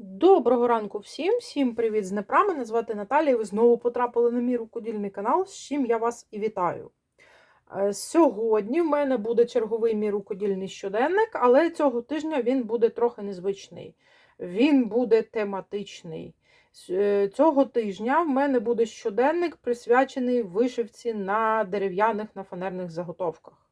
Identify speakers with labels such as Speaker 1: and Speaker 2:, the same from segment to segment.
Speaker 1: Доброго ранку всім, всім привіт з Днепра. Мене звати Наталія. і Ви знову потрапили на мій рукодільний канал, з чим я вас і вітаю. Е, Сьогодні в мене буде черговий мій рукодільний щоденник, але цього тижня він буде трохи незвичний. Він буде тематичний. Е, Цього тижня в мене буде щоденник присвячений вишивці на дерев'яних на фанерних заготовках.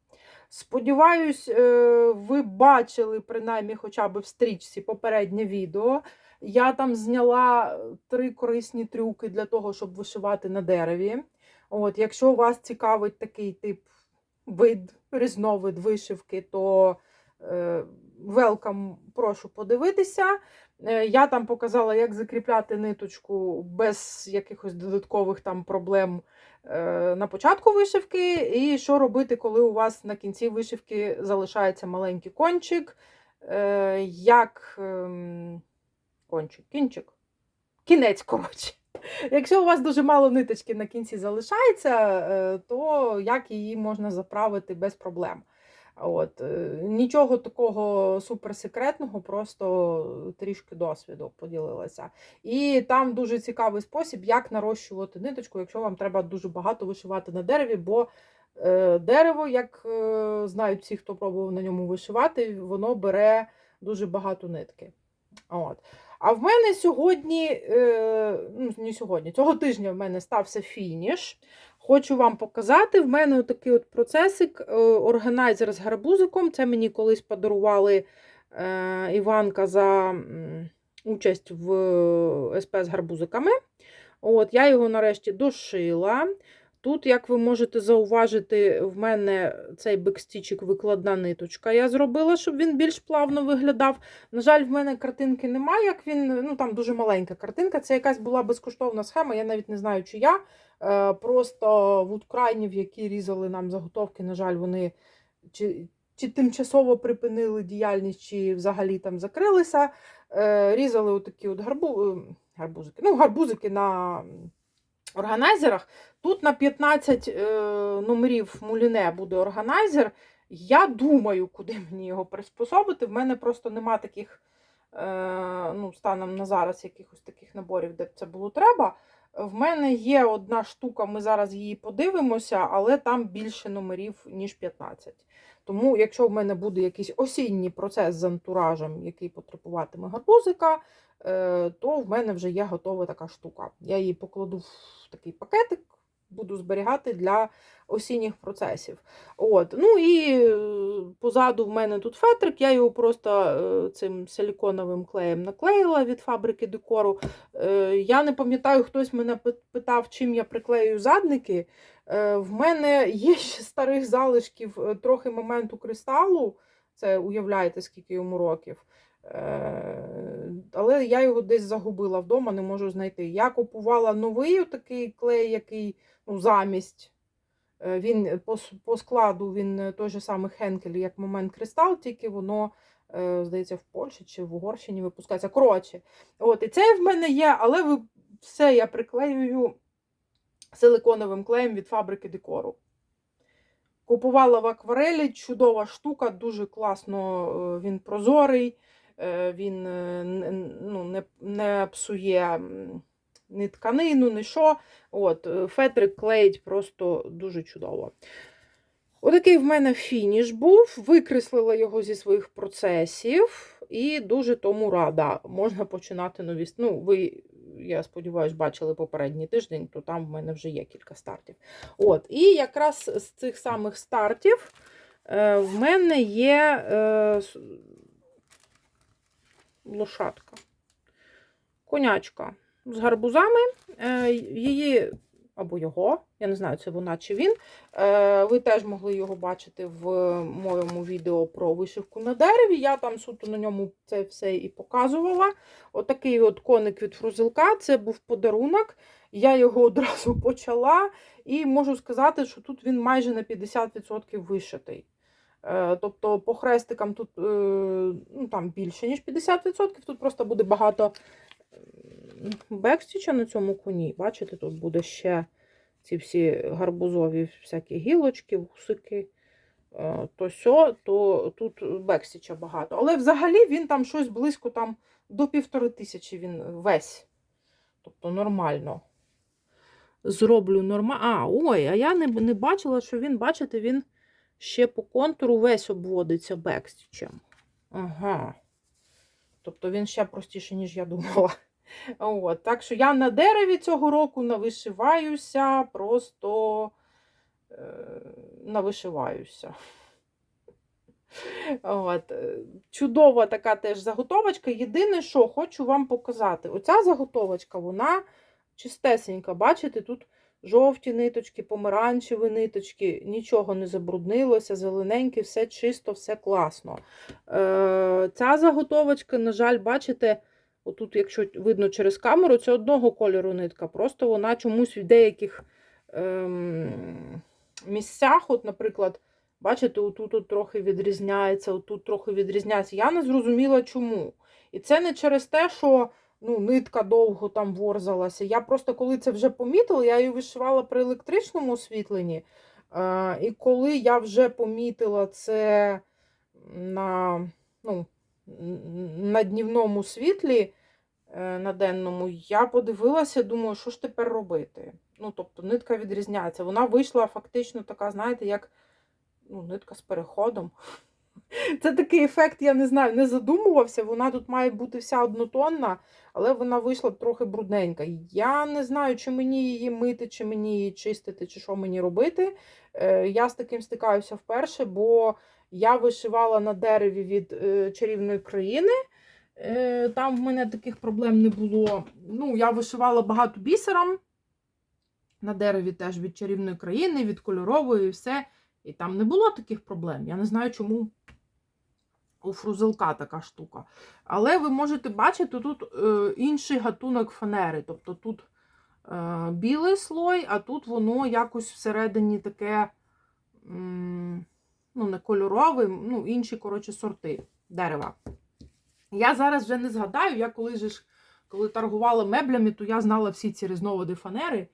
Speaker 1: Сподіваюсь, е, ви бачили принаймні хоча б в стрічці попереднє відео. Я там зняла три корисні трюки для того, щоб вишивати на дереві. От, якщо вас цікавить такий тип вид, різновид вишивки, то е, welcome, прошу подивитися. Е, Я там показала, як закріпляти ниточку без якихось додаткових там проблем е, на початку вишивки, і що робити, коли у вас на кінці вишивки залишається маленький кончик. Е, Як ем, кончик, кінчик, кінець, коротше. Якщо у вас дуже мало ниточки на кінці залишається, е, то як її можна заправити без проблем? От, е, нічого такого суперсекретного, просто трішки досвіду поділилася. І там дуже цікавий спосіб, як нарощувати ниточку, якщо вам треба дуже багато вишивати на дереві, бо е, дерево, як е, знають всі, хто пробував на ньому вишивати, воно бере дуже багато нитки. От. А в мене сьогодні, ну не сьогодні, цього тижня в мене стався фініш. Хочу вам показати. В мене такий от процесик, е, органайзер з гарбузиком. Це мені колись подарували е, Іванка за участь в е, СП з гарбузиками. От, Я його нарешті дошила. Тут, як ви можете зауважити, в мене цей бекстічик викладна ниточка. Я зробила, щоб він більш плавно виглядав. На жаль, в мене картинки немає, як він, ну там дуже маленька картинка. Це якась була безкоштовна схема, я навіть не знаю, чи я. Е, Просто вудкрайнів, які різали нам заготовки, на жаль, вони чи, чи тимчасово припинили діяльність, чи взагалі там закрилися. Е, Різали отакі от гарбу... е, гарбузики, ну, гарбузики на органайзерах. Тут на 15 е, номерів муліне буде органайзер. Я думаю, куди мені його приспособити. В мене просто нема таких, е, ну, станом на зараз, якихось таких наборів, де б це було треба. В мене є одна штука, ми зараз її подивимося, але там більше номерів, ніж 15. Тому, якщо в мене буде якийсь осінній процес з антуражем, який потребуватиме гарбузика, е, то в мене вже є готова така штука. Я її покладу в такий пакетик, буду зберігати для осінніх процесів. От. Ну і е, позаду в мене тут фетрик, я його просто е, цим силіконовим клеєм наклеїла від фабрики декору. Я не пам'ятаю, хтось мене питав, чим я приклею задники. Е, В мене є ще старих залишків е, трохи моменту кристалу. Це уявляєте, скільки йому років. Е, Але я його десь загубила вдома, не можу знайти. Я купувала новий такий клей, який ну, замість. Він по, по складу він той же самий Хенкель, як момент кристал, тільки воно, здається, в Польщі чи в Угорщині випускається. Коротше, от, і це в мене є, але ви, все я приклеюю силиконовим клеєм від фабрики декору. Купувала в акварелі, чудова штука, дуже класно, е, він прозорий, е, він е, ну, не, не псує ні тканину, ні що. От, Фетрик клеїть просто дуже чудово. Отакий в мене фініш був, викреслила його зі своїх процесів і дуже тому рада. Можна починати нові. Ну, ви, я сподіваюся, бачили попередній тиждень, то там в мене вже є кілька стартів. От, і якраз з цих самих стартів е, в мене є е, лошадка, конячка з гарбузами. Е, її або його, я не знаю, це вона чи він. Е, Ви теж могли його бачити в моєму відео про вишивку на дереві. Я там суто на ньому це все і показувала. Отакий от коник від фрузилка, це був подарунок. Я його одразу почала, і можу сказати, що тут він майже на 50% вишитий. Е, Тобто по хрестикам тут е, ну, там більше, ніж 50%, тут просто буде багато бекстіча на цьому коні. Бачите, тут буде ще ці всі гарбузові всякі гілочки, вусики. е, То сьо, то тут бекстіча багато. Але взагалі він там щось близько там до півтори тисячі він весь. Тобто нормально. Зроблю нормально. А, ой, а я не, не бачила, що він, бачите, він ще по контуру весь обводиться бекстічем. Ага. Тобто він ще простіше, ніж я думала. От, так що я на дереві цього року навишиваюся, просто е, навишиваюся. От. е, Чудова така теж заготовочка. Єдине, що хочу вам показати, оця заготовочка, вона чистесенька. Бачите, тут жовті ниточки, помаранчеві ниточки, нічого не забруднилося, зелененьке, все чисто, все класно. Е, Ця заготовочка, на жаль, бачите, отут, якщо видно через камеру, це одного кольору нитка. Просто вона чомусь в деяких ем, місцях, от, наприклад, бачите, отут от трохи відрізняється, отут трохи відрізняється. Я не зрозуміла, чому. І це не через те, що ну, нитка довго там ворзалася. Я просто коли це вже помітила, я її вишивала при електричному освітленні. Е, і коли я вже помітила це на, ну, на днівному світлі, е, на денному, я подивилася, думаю, що ж тепер робити. Ну, тобто нитка відрізняється. Вона вийшла фактично така, знаєте, як ну, нитка з переходом. Це такий ефект, я не знаю, не задумувався. Вона тут має бути вся однотонна, але вона вийшла трохи брудненька. Я не знаю, чи мені її мити, чи мені її чистити, чи що мені робити. Е, Я з таким стикаюся вперше, бо я вишивала на дереві від е, чарівної країни. Е, Там в мене таких проблем не було. Ну, я вишивала багато бісером. На дереві теж від чарівної країни, від кольорової і все. І там не було таких проблем. Я не знаю, чому у фрузелка така штука. Але ви можете бачити тут е, інший гатунок фанери. Тобто тут е, білий слой, а тут воно якось всередині таке м, ну, не кольорове, ну, інші, коротше, сорти дерева. Я зараз вже не згадаю, я коли ж коли торгувала меблями, то я знала всі ці різновиди фанери.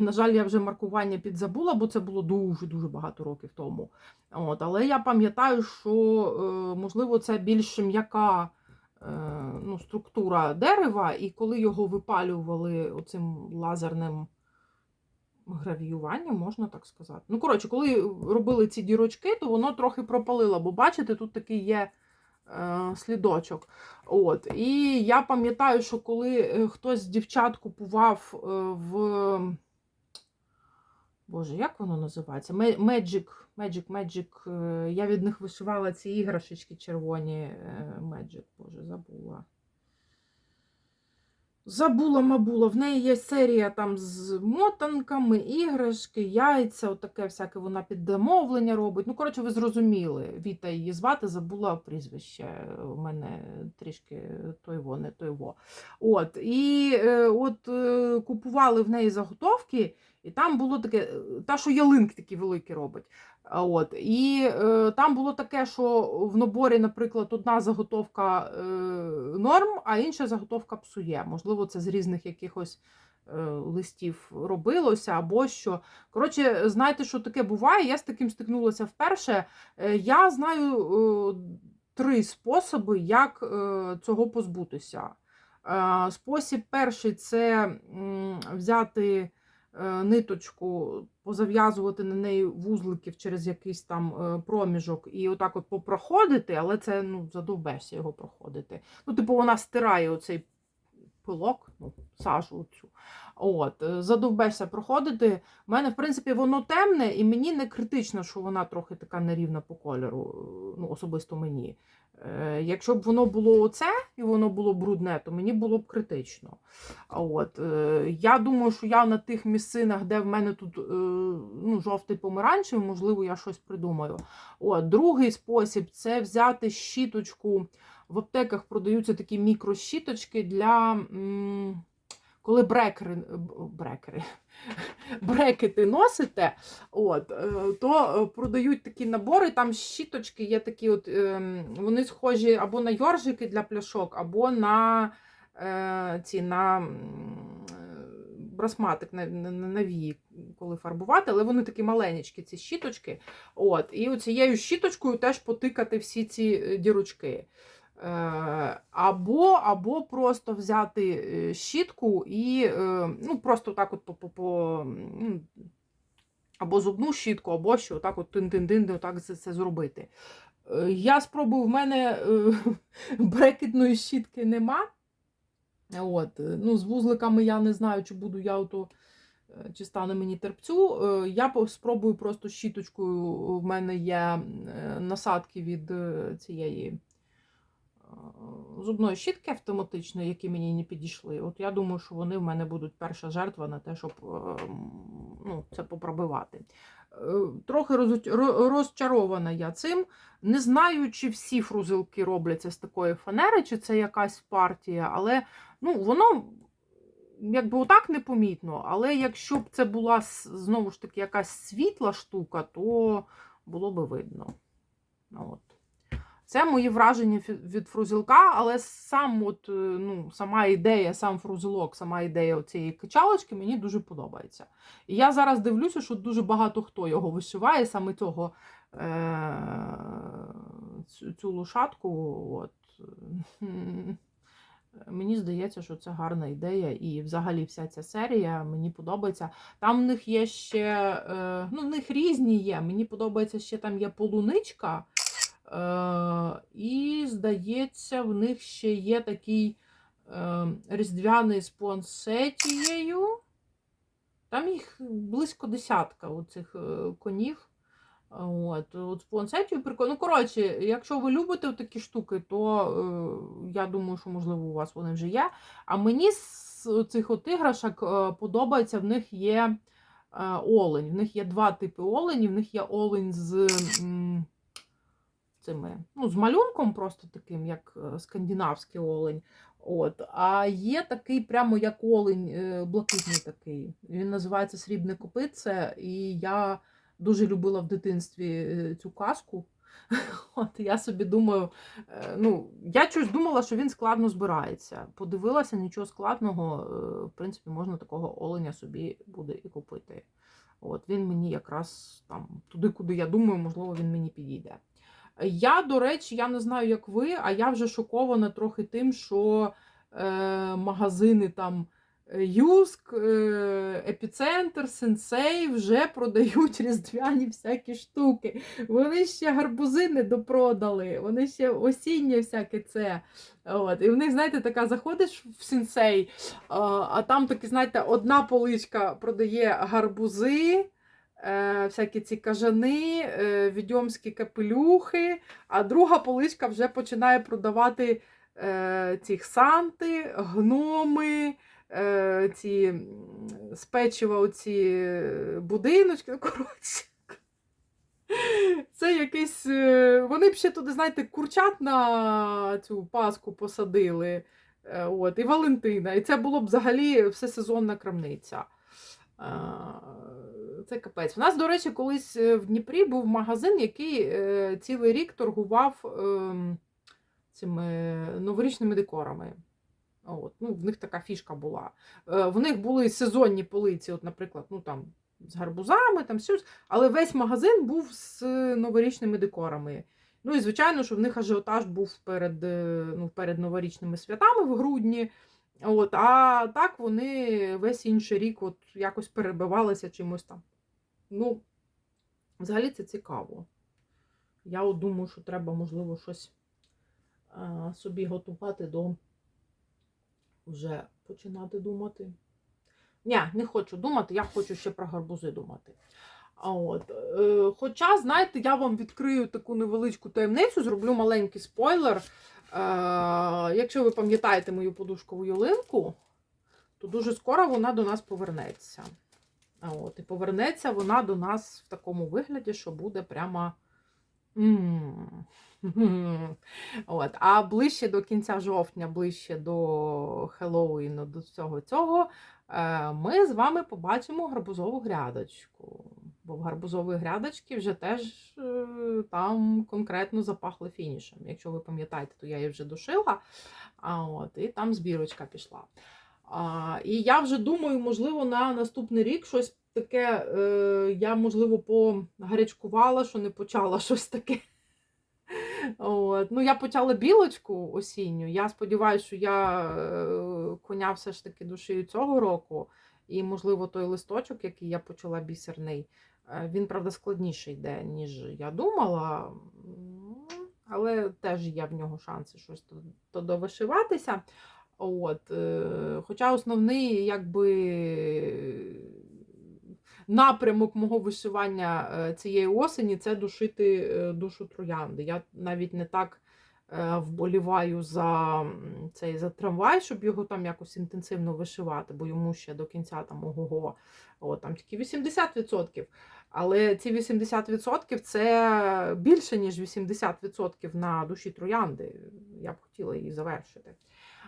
Speaker 1: На жаль, я вже маркування підзабула, бо це було дуже-дуже багато років тому. От, але я пам'ятаю, що, е, можливо, це більш м'яка е, ну, структура дерева, і коли його випалювали оцим лазерним гравіюванням, можна так сказати. Ну, коротше, коли робили ці дірочки, то воно трохи пропалило, бо бачите, тут такий є е, слідочок. От. І я пам'ятаю, що коли е, хтось з дівчат купував е, в. Боже, як воно називається? Magic, Magic, Magic. Я від них вишивала ці іграшечки червоні. Magic, боже, забула. Забула, мабула. В неї є серія там з мотанками, іграшки, яйця, отаке всяке вона під замовлення робить. Ну, коротше, ви зрозуміли. Віта її звати, забула прізвище. У мене трішки той во, не той во. От, і е, от е, купували в неї заготовки, і там було таке, е, та, що ялинки такі великі робить. От, і е, там було таке, що в наборі, наприклад, одна заготовка е, норм, а інша заготовка псує. Можливо, це з різних якихось е, листів робилося або що. Коротше, знаєте, що таке буває? Я з таким стикнулася вперше. Е, я знаю е, три способи, як е, цього позбутися. Е, спосіб перший це м, взяти е, ниточку, позав'язувати на неї вузликів через якийсь там е, проміжок і отак от попроходити, але це ну, задовбешся його проходити. Ну, типу, вона стирає оцей пилок, ну, сажу цю. От, е, задовбешся проходити. У мене, в принципі, воно темне, і мені не критично, що вона трохи така нерівна по кольору, е, ну, особисто мені. Е, Якщо б воно було оце і воно було брудне, то мені було б критично. От, е, я думаю, що я на тих місцинах, де в мене тут е, ну, жовтий помаранчевий, можливо, я щось придумаю. От, другий спосіб це взяти щіточку. В аптеках продаються такі мікрощіточки для. м, Коли брекери, брекери, брекети носите, от, е, то е, продають такі набори, там щіточки є такі, от, ем, вони схожі або на йоржики для пляшок, або на е, ці на е, брасматик на, на, навії, коли фарбувати, але вони такі маленькі, ці щіточки. От, і цією щіточкою теж потикати всі ці е, дірочки. Е, Або, або просто взяти е, щітку і е, ну, просто так от по, по, по або зубну щітку, або що, отак от тин-тин-тин, отак це, це зробити. Я спробую, в мене брекетної щітки нема. От, ну, з вузликами я не знаю, чи буду я ото, чи стане мені терпцю. Я спробую просто щіточкою. В мене є насадки від цієї зубної щітки автоматичної, які мені не підійшли. От я думаю, що вони в мене будуть перша жертва на те, щоб е, ну, це попробивати. Е, Трохи розчарована я цим. Не знаю, чи всі фрузилки робляться з такої фанери, чи це якась партія, але ну, воно якби отак непомітно. Але якщо б це була знову ж таки якась світла штука, то було би видно. От. Це мої враження від фрузилка, але сам от, е, ну, сама ідея, сам фрузилок, сама ідея цієї качалочки мені дуже подобається. І я зараз дивлюся, що дуже багато хто його вишиває, саме цього е- цю, цю лошадку. От. Мені здається, що це гарна ідея, і взагалі вся ця серія мені подобається. Там в них є ще, е, ну, в них різні є. Мені подобається ще там є полуничка. Е, і, здається, в них ще є такий е, різдвяний з пуансетією. Там їх близько десятка оцих е, конів. От, от з пуансетією прикольно. Ну, коротше, якщо ви любите такі штуки, то я думаю, що, можливо, у вас вони вже є. А мені з цих от іграшок подобається, в них є олень. В них є два типи оленів. В них є олень з. м, цими, ну, з малюнком просто таким, як е, скандинавський олень. От. А є такий, прямо як олень, е, блакитний такий. Він називається Срібне копитце, і я дуже любила в дитинстві е, цю казку. От я собі думаю, ну, я щось думала, що він складно збирається. Подивилася, нічого складного, в принципі, можна такого оленя собі буде і купити. От він мені якраз там туди, куди я думаю, можливо, він мені підійде. Я, до речі, я не знаю, як ви, а я вже шокована трохи тим, що е, магазини там е, Юск, е, Епіцентр, Сенсей вже продають різдвяні всякі штуки. Вони ще гарбузи не допродали, вони ще осіннє всяке це. От. І в них, знаєте, така заходиш в сенсей, а, а там такі, знаєте, одна поличка продає гарбузи. Е, Всякі ці кажани, е, відьомські капелюхи, а друга поличка вже починає продавати е, ці санти, гноми, ці з печива оці будиночки. Ну, коротше. Це якийсь. Вони б ще туди, знаєте, курчат на цю паску посадили. От, і Валентина. І це було б взагалі всесезонна крамниця. Це капець. У нас, до речі, колись е, в Дніпрі був магазин, який е, цілий рік торгував ем, цими новорічними декорами. От, ну, в них така фішка була. Е, В них були сезонні полиці, от, наприклад, ну там з гарбузами, там щось, але весь магазин був з новорічними декорами. Ну і звичайно, що в них ажіотаж був перед, ну, перед новорічними святами в грудні. От, а так вони весь інший рік от якось перебивалися чимось там. Ну, взагалі це цікаво. Я думаю, що треба, можливо, щось а, собі готувати до вже починати думати. Ні, не хочу думати, я хочу ще про гарбузи думати. А от, е, хоча, знаєте, я вам відкрию таку невеличку таємницю, зроблю маленький спойлер. Е, якщо ви пам'ятаєте мою подушкову ялинку, то дуже скоро вона до нас повернеться. От, і повернеться вона до нас в такому вигляді, що буде прямо. От. А ближче до кінця жовтня, ближче до Хеллоуіну, до всього цього, е, ми з вами побачимо гарбузову грядочку. Бо в гарбузової грядочки вже теж е, там конкретно запахли фінішем. Якщо ви пам'ятаєте, то я її вже душила, а от, і там збірочка пішла. А, і я вже думаю, можливо, на наступний рік щось таке е, я, можливо, погарячкувала, що не почала щось таке От. Ну, я почала білочку осінню. Я сподіваюся, що я е, коня все ж таки душию цього року. І, можливо, той листочок, який я почала бісерний, е, він, правда, складніший йде, ніж я думала. Але теж є в нього шанси щось то довишиватися. От, е, хоча основний, якби напрямок мого вишивання е, цієї осені це душити е, душу троянди. Я навіть не так вболіваю за цей за трамвай, щоб його там якось інтенсивно вишивати, бо йому ще до кінця там ого, о, там тільки 80%. Але ці 80% це більше, ніж 80% на душі троянди. Я б хотіла її завершити.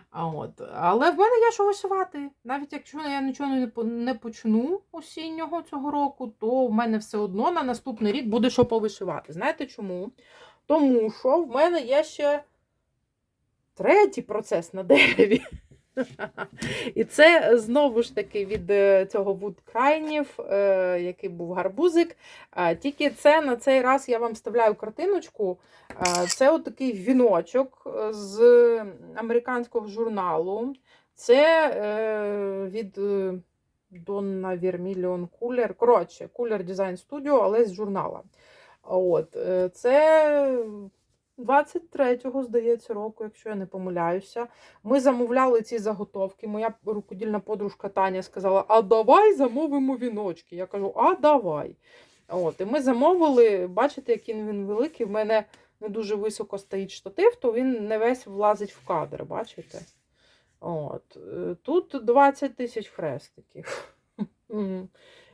Speaker 1: А От. Але в мене є що вишивати. Навіть якщо я нічого не не почну осіннього цього року, то в мене все одно на наступний рік буде що повишивати. Знаєте чому? Тому що в мене є ще третій процес на дереві. І це знову ж таки від е, цього вудкрайнів, е, який був гарбузик. Тільки це на цей раз я вам вставляю картиночку. Це отакий віночок е, з американського журналу. Це е, від е, Donna Vermilion Cooler. Коротше, Cooler Design Studio, але з журнала. От, е, це 23-го, здається, року, якщо я не помиляюся. Ми замовляли ці заготовки. Моя рукодільна подружка Таня сказала: А давай замовимо віночки. Я кажу, а давай. От, І ми замовили, бачите, який він великий. В мене не дуже високо стоїть штатив, то він не весь влазить в кадр, бачите? От. е, Тут 20 тисяч хрестиків.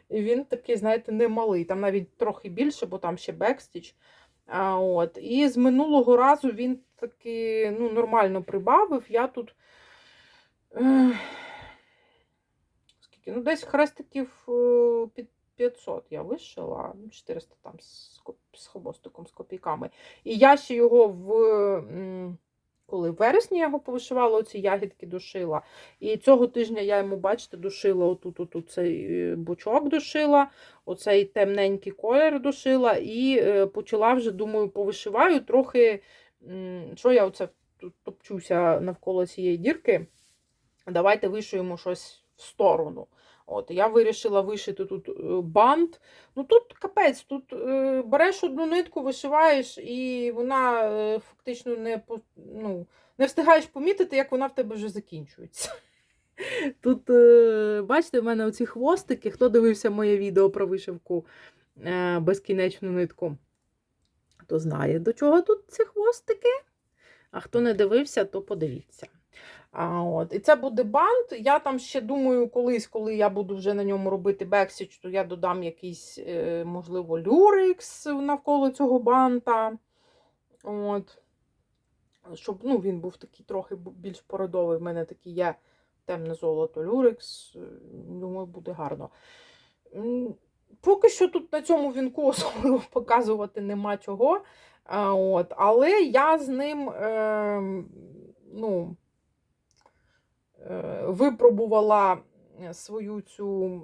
Speaker 1: І він такий, знаєте, немалий. Там навіть трохи більше, бо там ще бекстіч. А, от. І з минулого разу він таки ну, нормально прибавив. Я тут. Е, скільки? Ну, десь хрестиків е, під 500 я вишила, ну, 400 там з, хобостиком, з копійками. І я ще його в. Коли в вересні я його повишивала, оці ягідки душила. І цього тижня я йому, бачите, душила отут, отут цей е, бочок душила, оцей темненький колір душила, і е, почала вже, думаю, повишиваю трохи, що я оце топчуся навколо цієї дірки. Давайте вишиємо щось в сторону. От, я вирішила вишити тут е, бант. Ну тут капець, тут е, береш одну нитку, вишиваєш, і вона е, фактично не, ну, не встигаєш помітити, як вона в тебе вже закінчується. Тут, е, бачите, в мене оці хвостики. Хто дивився моє відео про вишивку е, безкінечну нитку, то знає, до чого тут ці хвостики. А хто не дивився, то подивіться. А, от. І це буде бант. Я там ще думаю, колись, коли я буду вже на ньому робити бексіч, то я додам якийсь, е, можливо, люрикс навколо цього банта. От. Щоб ну, він був такий трохи більш породовий. В мене такий є темне золото люрикс. Думаю, буде гарно. Поки що тут на цьому вінку особливо показувати нема чого. А, от, але я з ним е, ну, випробувала свою цю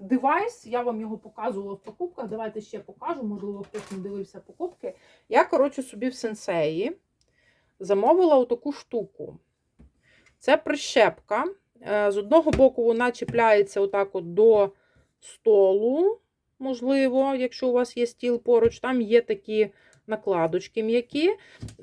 Speaker 1: девайс. Я вам його показувала в покупках. Давайте ще покажу, можливо, хтось не дивився покупки. Я, коротше, собі в сенсеї замовила отаку штуку. Це прищепка. Е, З одного боку, вона чіпляється отак от до столу, можливо, якщо у вас є стіл поруч, там є такі накладочки м'які.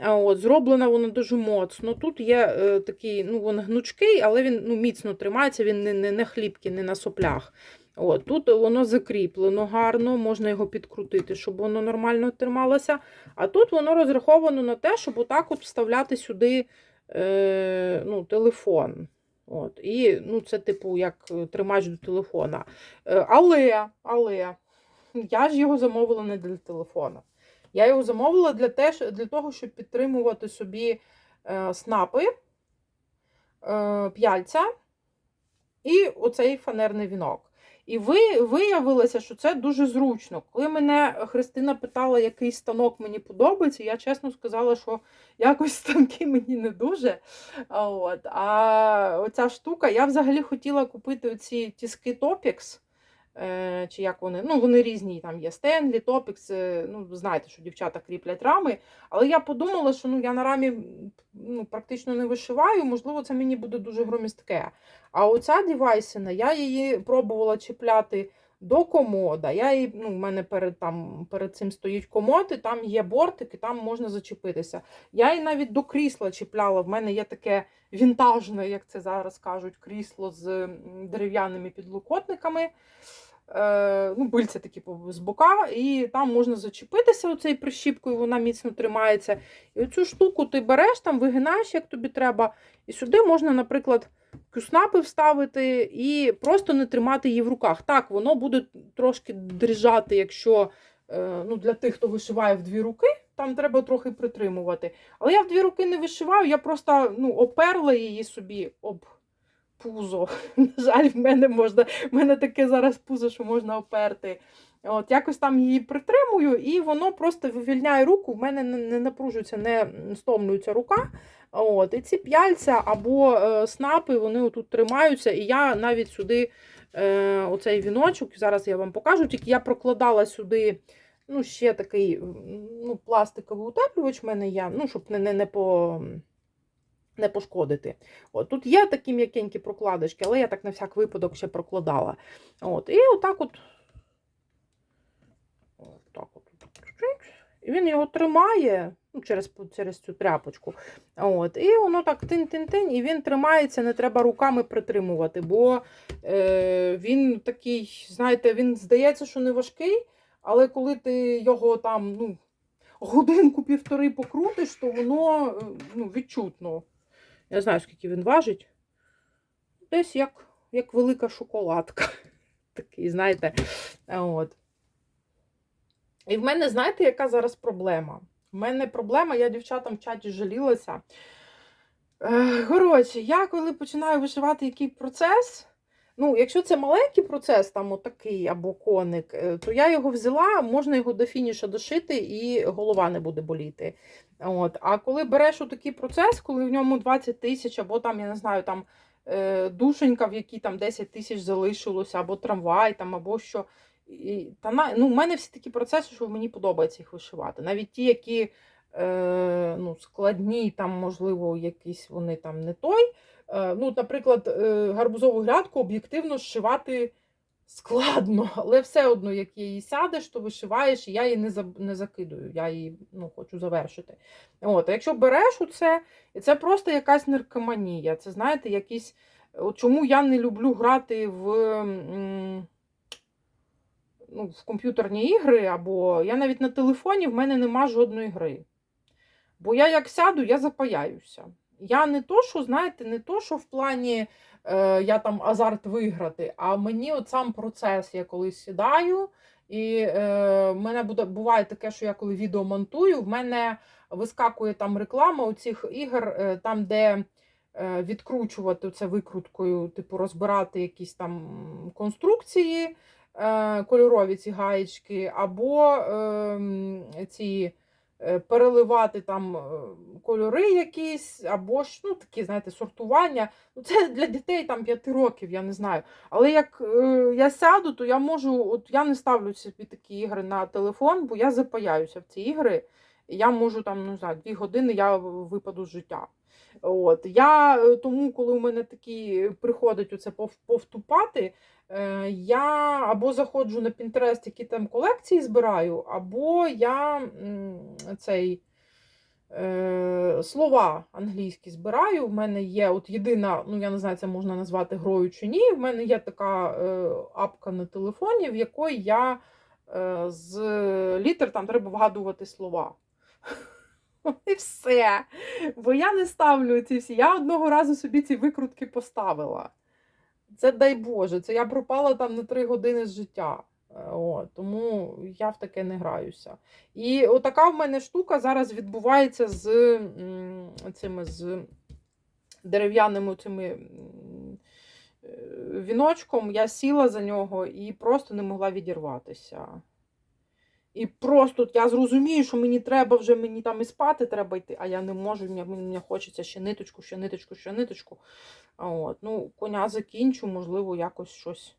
Speaker 1: От, Зроблена вона дуже моцно. Тут є е, такий, ну, він гнучкий, але він ну, міцно тримається, він не, не на хлібки, не на соплях. От, тут воно закріплено гарно, можна його підкрутити, щоб воно нормально трималося. А тут воно розраховано на те, щоб отак от вставляти сюди е, ну, телефон. От, І ну, це, типу, як е, тримач до телефона. Е, але, але я ж його замовила не для телефона. Я його замовила для, теж, для того, щоб підтримувати собі е, снапи, е, п'яльця і оцей фанерний вінок. І ви, виявилося, що це дуже зручно. Коли мене Христина питала, який станок мені подобається, я чесно сказала, що якось станки мені не дуже. От. А оця штука, я взагалі хотіла купити оці тіски Topix. Е, чи як вони, ну вони різні, там є Стенлі, Топікс, е, ну знаєте, що дівчата кріплять рами. Але я подумала, що ну, я на рамі ну, практично не вишиваю, можливо, це мені буде дуже громістке. А оця дівайсина, я її пробувала чіпляти до комода. Я її, ну, в мене перед, там, перед цим стоїть комод, і там є бортик, і там можна зачепитися. Я її навіть до крісла чіпляла. В мене є таке вінтажне, як це зараз кажуть, крісло з дерев'яними підлокотниками. Е, ну, бильця такі з бока, і там можна зачепитися оцею прищіпкою, вона міцно тримається. І оцю штуку ти береш, там вигинаєш, як тобі треба. І сюди можна, наприклад, кюснапи вставити і просто не тримати її в руках. Так, воно буде трошки дрижати, якщо е, ну, для тих, хто вишиває в дві руки, там треба трохи притримувати. Але я в дві руки не вишиваю, я просто ну, оперла її собі об пузо. На жаль, в мене можна, в мене таке зараз пузо, що можна оперти. От, якось там її притримую, і воно просто вивільняє руку, в мене не, не напружується, не стомлюється рука. От, і ці п'яльця або е, снапи, вони отут тримаються, і я навіть сюди е, оцей віночок, зараз я вам покажу, тільки я прокладала сюди ну, ще такий ну, пластиковий утеплювач в мене є, ну, щоб не, не, не, по, не пошкодити. От, тут є такі м'якенькі прокладочки, але я так на всяк випадок ще прокладала. От, і отак от, отак от. І він його тримає ну, через, через цю тряпочку. От, і воно так тин-тин-тин, і він тримається, не треба руками притримувати, бо е, він такий, знаєте, він здається, що не важкий, але коли ти його там ну, годинку-півтори покрутиш, то воно е, ну, відчутно. Я знаю, скільки він важить. Десь як, як велика шоколадка. Такий, знаєте. От. І в мене, знаєте, яка зараз проблема? У мене проблема, я дівчатам в чаті жалілася. Е, Коротше, я коли починаю вишивати який процес, ну, якщо це маленький процес, там отакий або коник, е, то я його взяла, можна його до фініша дошити і голова не буде боліти. От. А коли береш отакий процес, коли в ньому 20 тисяч, або там, я не знаю, там е, душенька, в якій там 10 тисяч залишилося, або трамвай, там, або що. І, та, ну, в мене всі такі процеси, що мені подобається їх вишивати. Навіть ті, які е, ну, складні, там, можливо, якісь вони там не той. Е, ну, наприклад, е, гарбузову грядку об'єктивно зшивати складно, але все одно, як її сядеш, то вишиваєш, і я її не, заб- не закидую, я її ну, хочу завершити. От, а якщо береш оце, це просто якась наркоманія. Це, знаєте, якісь. От чому я не люблю грати в. ну, в комп'ютерні ігри, або я навіть на телефоні в мене нема жодної гри. Бо я як сяду, я запаяюся. Я не то, що, знаєте, не то, що в плані е, я там азарт виграти, а мені от сам процес, я коли сідаю, і е, мене буде, буває таке, що я коли відео монтую, в мене вискакує там реклама у цих ігор, е, там, де е, відкручувати це викруткою, типу розбирати якісь там конструкції е, кольорові ці гаєчки, або е, ці переливати там е, кольори якісь, або ж ну, такі, знаєте, сортування. Ну, це для дітей там 5 років, я не знаю. Але як е, я сяду, то я можу, от я не ставлю собі такі ігри на телефон, бо я запаяюся в ці ігри. І я можу там, ну, знаю, 2 години я випаду з життя. От. Я е, тому, коли у мене такі приходить оце повтупати, Е, Я або заходжу на Pinterest, які там колекції збираю, або я цей е, слова англійські збираю. В мене є от єдина, ну я не знаю, це можна назвати грою чи ні. В мене є така е, апка на телефоні, в якої я е, з літер там треба вгадувати слова. І все. Бо я не ставлю ці всі. Я одного разу собі ці викрутки поставила. Це дай Боже, це я пропала там на три години з життя. Е, О, тому я в таке не граюся. І отака в мене штука зараз відбувається з цими з дерев'яними цими е, віночком. Я сіла за нього і просто не могла відірватися. І просто я зрозумію, що мені треба вже мені там і спати треба йти, а я не можу, мені, мені хочеться ще ниточку, ще ниточку, ще ниточку. От, ну, коня закінчу, можливо, якось щось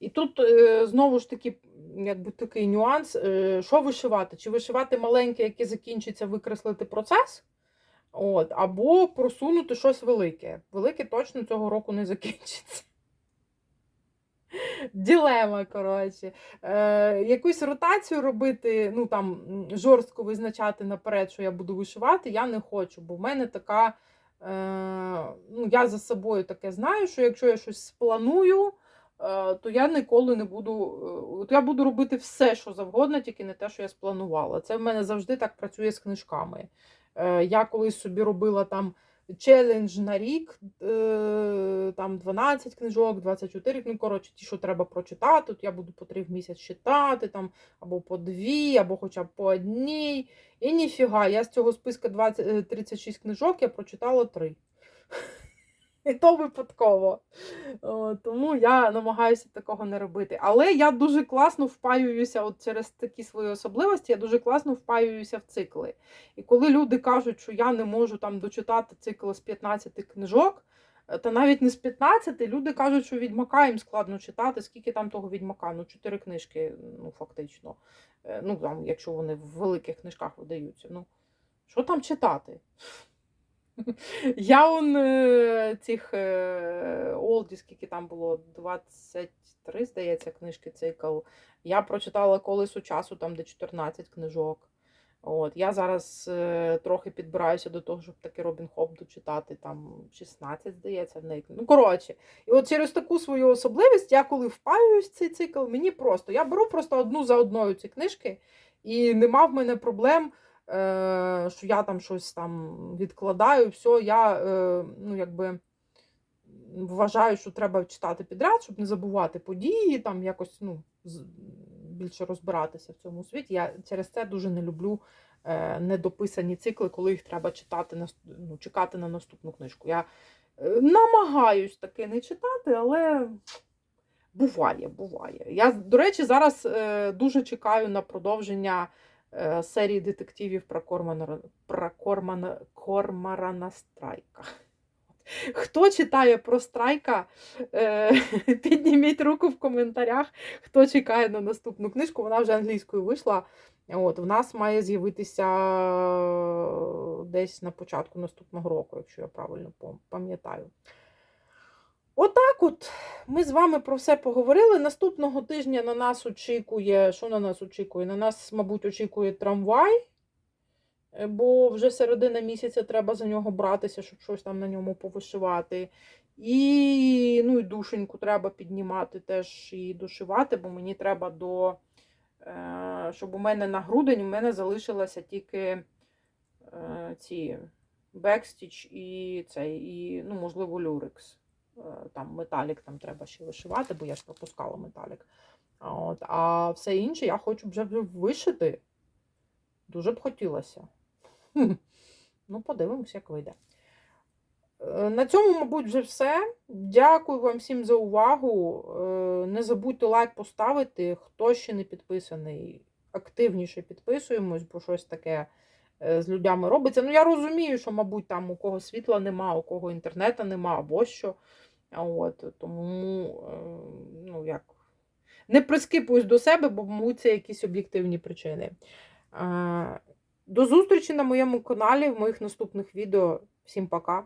Speaker 1: І тут е, знову ж таки, якби такий нюанс, е, що вишивати? Чи вишивати маленьке, яке закінчиться, викреслити процес, от, або просунути щось велике. Велике точно цього року не закінчиться. Ділема, коротше. Е, якусь ротацію робити, ну там жорстко визначати наперед, що я буду вишивати, я не хочу, бо в мене така. Е, ну, я за собою таке знаю, що якщо я щось спланую, е, то я ніколи не буду. е, я буду робити все, що завгодно, тільки не те, що я спланувала. Це в мене завжди так працює з книжками. Е, я колись собі робила там челендж на рік, е, там 12 книжок, 24, ну, коротше, ті, що треба прочитати. От я буду по три в місяць читати, там, або по дві, або хоча б по одній. І ніфіга, я з цього списка 20, е, 36 книжок я прочитала три. І то випадково. О, тому я намагаюся такого не робити. Але я дуже класно впаююся, от через такі свої особливості, я дуже класно впаююся в цикли. І коли люди кажуть, що я не можу там дочитати цикл з 15 книжок, е, та навіть не з 15, люди кажуть, що відьмака їм складно читати. Скільки там того відьмака? Ну, 4 книжки, ну, фактично. Е, Ну, там, якщо вони в великих книжках видаються. Ну, що там читати? Я он цих е, олді, скільки там було, 23, здається, книжки цикл. Я прочитала колесо часу, там де 14 книжок. От, я зараз е, трохи підбираюся до того, щоб таки Робін Хоп дочитати, там 16, здається, в неї. Ну, коротше, і от через таку свою особливість, я коли впаюсь в цей цикл, мені просто, я беру просто одну за одною ці книжки, і нема в мене проблем що я там щось там відкладаю, все, я е, ну, якби вважаю, що треба читати підряд, щоб не забувати події, там якось ну, більше розбиратися в цьому світі. Я через це дуже не люблю е, недописані цикли, коли їх треба читати, ну, чекати на наступну книжку. Я е, намагаюсь таки не читати, але. Буває, буває. Я, до речі, зараз е, дуже чекаю на продовження е, серії детективів про Кормана, про Кормана, Кормарана Страйка. Хто читає про страйка, е, підніміть руку в коментарях. Хто чекає на наступну книжку, вона вже англійською вийшла. От, в нас має з'явитися десь на початку наступного року, якщо я правильно пам'ятаю. Отак от ми з вами про все поговорили. Наступного тижня на нас очікує, що на нас очікує? На нас, мабуть, очікує трамвай, е, бо вже середина місяця треба за нього братися, щоб щось там на ньому повишивати. І, ну, і душеньку треба піднімати теж і дошивати, бо мені треба до. е, Щоб у мене на грудень у мене залишилося тільки е, ці бекстіч і цей, і, ну, можливо, люрекс. Е, Там металік там треба ще вишивати, бо я ж пропускала металік. От, а все інше я хочу вже вишити. Дуже б хотілося. Ну, подивимось, як вийде. Е, На цьому, мабуть, вже все. Дякую вам всім за увагу. Е, Не забудьте лайк поставити. Хто ще не підписаний, активніше підписуємось, бо щось таке з людьми робиться. Ну, я розумію, що, мабуть, там у кого світла нема, у кого інтернету нема або що. От, тому, е, ну, як, не прискипуюсь до себе, бо, мабуть, це якісь об'єктивні причини. Е, До зустрічі на моєму каналі, в моїх наступних відео. Всім пока!